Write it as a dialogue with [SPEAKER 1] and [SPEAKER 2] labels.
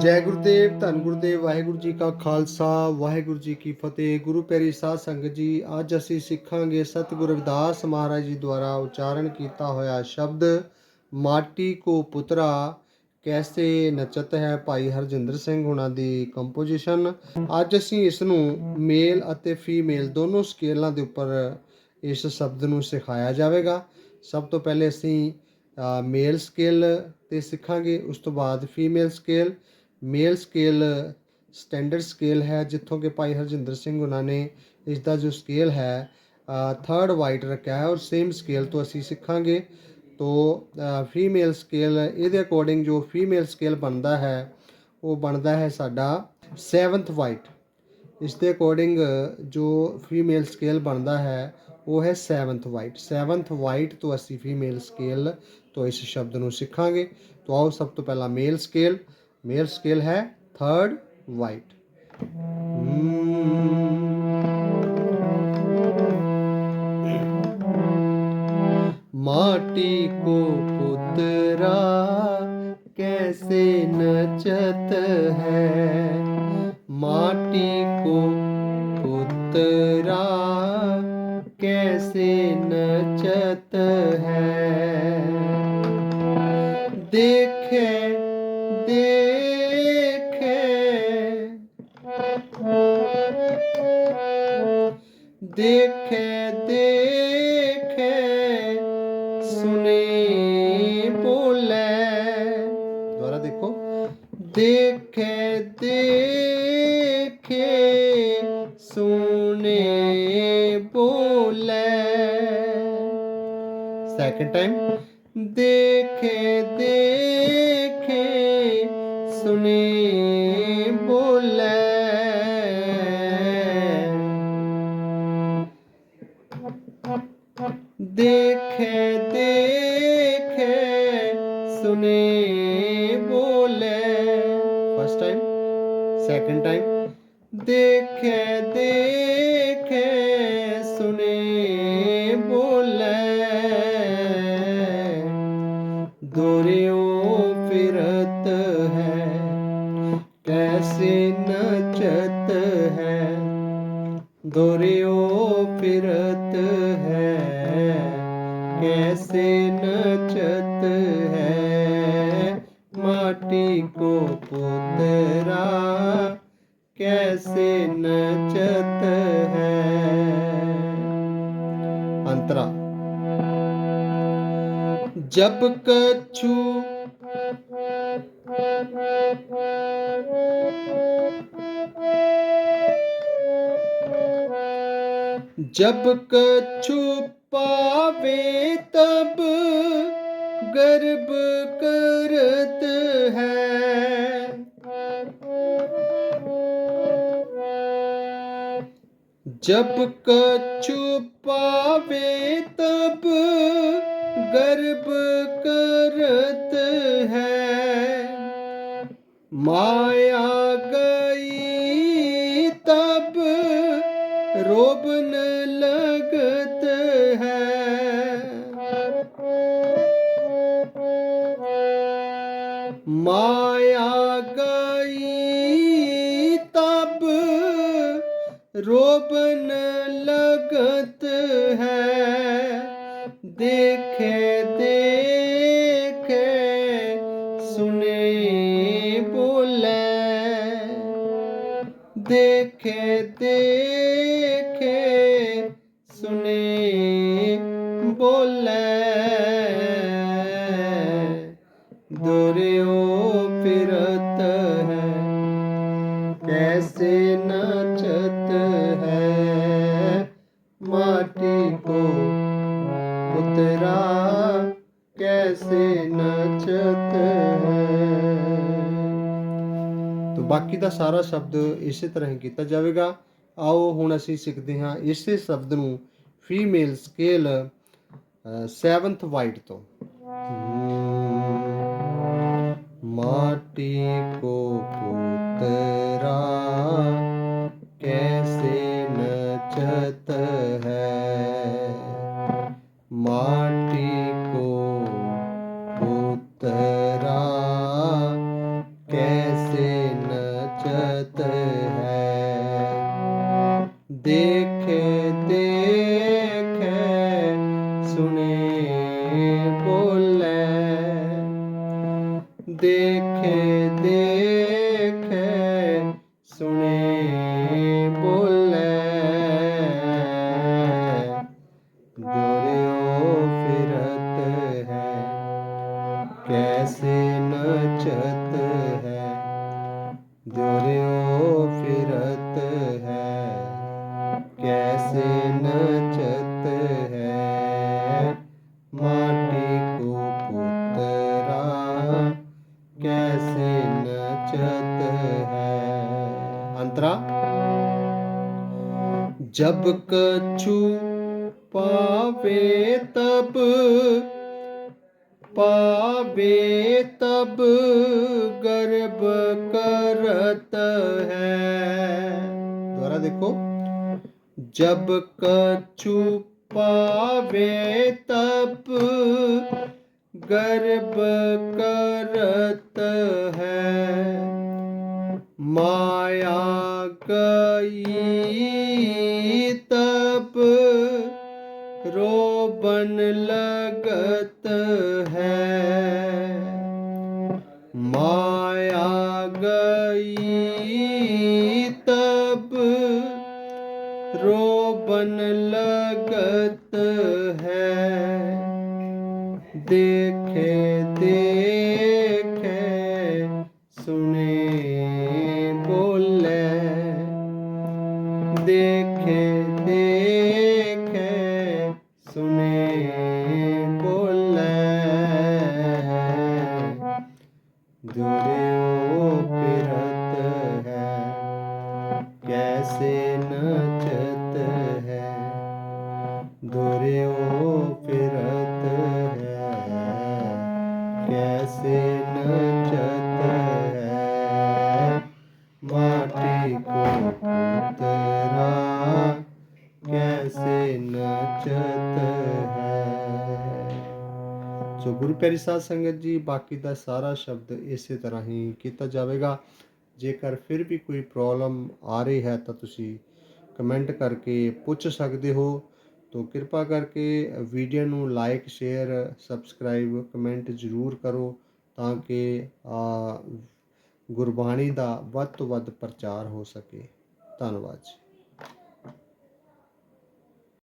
[SPEAKER 1] ਜੈ ਗੁਰਦੇਵ ਧੰਨ ਗੁਰਦੇਵ ਵਾਹਿਗੁਰੂ ਜੀ ਕਾ ਖਾਲਸਾ, ਵਾਹਿਗੁਰੂ ਜੀ ਕੀ ਫਤਿਹ। ਗੁਰੂ ਪਿਆਰੀ ਸਾਧ ਸੰਗਤ ਜੀ, ਅੱਜ ਅਸੀਂ ਸਿੱਖਾਂਗੇ ਸਤਿਗੁਰ ਰਵਿਦਾਸ ਮਹਾਰਾਜ ਜੀ ਦੁਆਰਾ ਉਚਾਰਨ ਕੀਤਾ ਹੋਇਆ ਸ਼ਬਦ, ਮਾਟੀ ਕੋ ਪੁੱਤਰਾ, ਕੈਸੇ ਨਚਤ ਹੈ ਭਾਈ ਹਰਜਿੰਦਰ ਸਿੰਘ ਹੁਣਾਂ ਦੀ ਕੰਪੋਜੀਸ਼ਨ ਅੱਜ ਅਸੀਂ ਇਸ ਨੂੰ ਮੇਲ ਅਤੇ ਫੀਮੇਲ ਦੋਨੋਂ ਸਕੇਲਾਂ ਦੇ ਉੱਪਰ ਇਸ ਸ਼ਬਦ ਨੂੰ ਸਿਖਾਇਆ ਜਾਵੇਗਾ। ਸਭ ਤੋਂ ਪਹਿਲੇ ਅਸੀਂ ਮੇਲ ਸਕੇਲ ਤੇ ਸਿੱਖਾਂਗੇ, ਉਸ ਤੋਂ ਬਾਅਦ female scale male scale, standard scale ਹੈ, ਜਿੱਥੋਂ ਕਿ ਭਾਈ ਹਰਜਿੰਦਰ ਸਿੰਘ ਉਹਨਾਂ ਨੇ ਇਸ ਦਾ ਜੋ ਸਕੇਲ ਹੈ ਥਰਡ ਵਾਈਟ ਰੱਖਿਆ ਹੈ ਔਰ ਸੇਮ ਸਕੇਲ ਤੋਂ ਅਸੀਂ ਸਿੱਖਾਂਗੇ। ਤੋ ਫੀਮੇਲ ਸਕੇਲ ਇਹਦੇ ਅਕੋਰਡਿੰਗ ਜੋ ਫੀਮੇਲ ਸਕੇਲ ਬਣਦਾ ਹੈ, ਉਹ ਬਣਦਾ ਹੈ ਸਾਡਾ 7th ਵਾਈਟ ਇਸ ਦੇ ਅਕੋਰਡਿੰਗ ਜੋ ਫੀਮੇਲ ਸਕੇਲ ਬਣਦਾ ਹੈ, ਉਹ ਹੈ 7th ਵਾਈਟ 7th ਵਾਈਟ ਤੋਂ ਅਸੀਂ ਫੀਮੇਲ ਸਕੇਲ ਤੋਂ ਇਸ ਸ਼ਬਦ ਨੂੰ ਸਿੱਖਾਂਗੇ। ਤੋਂ ਆਓ ਸਭ ਤੋਂ ਪਹਿਲਾਂ ਮੇਲ ਸਕੇਲ मेल स्केल है थर्ड वाइट। माटी को पुतरा कैसे नचत है? माटी को पुतरा कैसे नचत है? देखे, देख। ਦੇਖੇ ਦੇਖੇ ਸੁਨੇ ਬੋਲੇ ਦੁਆਰਾ ਦੇਖੋ। ਦੇਖੇ ਦੇਖੇ ਸੁਨੇ ਬੋਲੇ ਸੈਕੰਡ ਟਾਈਮ ਦੇਖੇ ਦੇ सुने बोले। फ़र्स्ट टाइम सेकंड टाइम देखे देखे, सुने बोले। दोरियों फिरत है, कैसे नचत है। दोरियों माटी को पुतरा कैसे नचत है? अंतरा। जब कछु जब कछु पावे तब गर्भ करत है जब कछु पावे तब गर्भ करत है माया ਮਾਇਆ ਗਈ ਤਬ ਰੋਬਨ ਲਗਤ ਹੈ। ਦੇਖੇ ਦੇਖੇ, ਸੁਨੇ, ਬੋਲੇ। ਦੇਖੇ ਦੇਖੇ, ਸੁਨੇ, ਬੋਲੇ। ਦੁਰੇ कैसे ਨਚਤ ਹੈ ਤੋ ਬਾਕੀ ਦਾ ਸਾਰਾ ਸ਼ਬਦ ਇਸੇ ਤਰ੍ਹਾਂ ਹੀ ਕੀਤਾ ਜਾਵੇਗਾ ਆਓ ਹੁਣ ਅਸੀਂ ਸਿੱਖਦੇ ਹਾਂ ਇਸੇ ਸ਼ਬਦ ਨੂੰ ਫੀਮੇਲ ਸਕੇਲ 7th ਵਾਈਟ ਤੋਂ माटी को पुतरा ਦੇਖੇ ਦੇਖੇ ਸੁਣੇ ਬੋਲੇ ਦੁਰਿਓ ਫਿਰਤ ਹੈ ਕੈਸੇ ਨਚਤ ਹੈ। ਦੁਰਿਓ जब कछु पावे तब पावे तब गर्भ करत है दोबारा देखो जब कछु पावे तब गर्भ करत है माया ਕਈ ਤਪ ਰੋਬਨ ਲਗਤ ਹੈ। ਮਾਇਆ ਗਈ ਤਪ ਰੋਬਨ ਲਗਤ ਹੈ। ਦੇਖੇ ਦੇ ਵਿਓ ਸੋ ਗੁਰੂ ਪਿਆਰੀ ਸਾਧ ਸੰਗਤ ਜੀ, ਬਾਕੀ ਦਾ ਸਾਰਾ ਸ਼ਬਦ ਇਸੇ ਤਰ੍ਹਾਂ ਹੀ ਕੀਤਾ ਜਾਵੇਗਾ। ਜੇਕਰ ਫਿਰ ਵੀ ਕੋਈ ਪ੍ਰੋਬਲਮ ਆ ਰਹੀ ਹੈ ਤਾਂ ਤੁਸੀਂ ਕਮੈਂਟ ਕਰਕੇ ਪੁੱਛ ਸਕਦੇ ਹੋ। ਤੋ ਕਿਰਪਾ ਕਰਕੇ ਵੀਡੀਓ ਨੂੰ ਲਾਈਕ ਸ਼ੇਅਰ ਸਬਸਕ੍ਰਾਈਬ ਕਮੈਂਟ ਜ਼ਰੂਰ ਕਰੋ ਤਾਂ ਕਿ ਗੁਰਬਾਣੀ ਦਾ ਵੱਧ ਤੋਂ ਵੱਧ ਪ੍ਰਚਾਰ ਹੋ ਸਕੇ। ਧੰਨਵਾਦ ਜੀ।